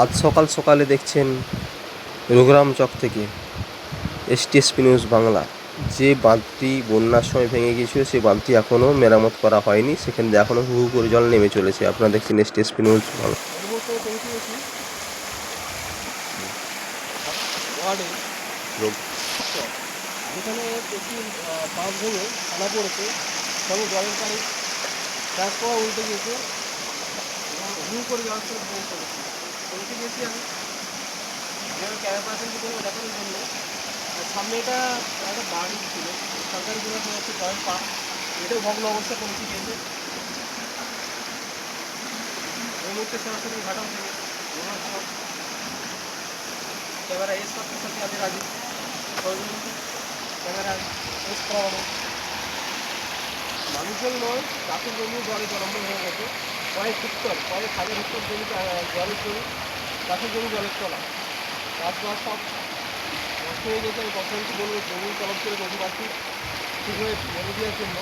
আজ সকাল সকালে দেখছেন রঘুরাম চক থেকে এসটিএসপি নিউজ বাংলা। যে বাঁধটি বন্যার সময় ভেঙে গিয়েছিল, সেই বাঁধটি এখনও মেরামত করা হয়নি। সেখানে এখনও হু করে জল নেমে চলেছে। আপনারা দেখছেন এসটিএসপি নিউজ বাংলা। উল্টে গিয়েছে। করে জল ছিল ভেঙে পড়েছে পৌঁছে গেছি আমি যেভাবে ক্যামেরা পার্সেন্ট করে দেখানোর জন্য আর সামনে এটা একটা বাড়ি ছিল সরকারি কোনো একটা হচ্ছে জয়েন্ট পাম্প এটাও ভগ্ন অবস্থা পৌঁছে গিয়েছে এই মুহূর্তে সরাসরি ঘাটাল থেকে ক্যামেরা এস করতে সাথে আমি রাজি সহযোগিতা ক্যামেরা এস করা হবে মানুষের নয় চাষের জমি জলে জলম্বন হয়ে গেছে। কয়েক হেক্টর কয়েক হাজার হেক্টর জমি জলের জমি চাষের জমি জলের তলা। চাষবাস সব নষ্ট হয়ে গেছে, আমি গভর্নমেন্টকে বলব জমি তলব করে নদীবাসী ঠিকভাবে মেরে দেওয়ার জন্য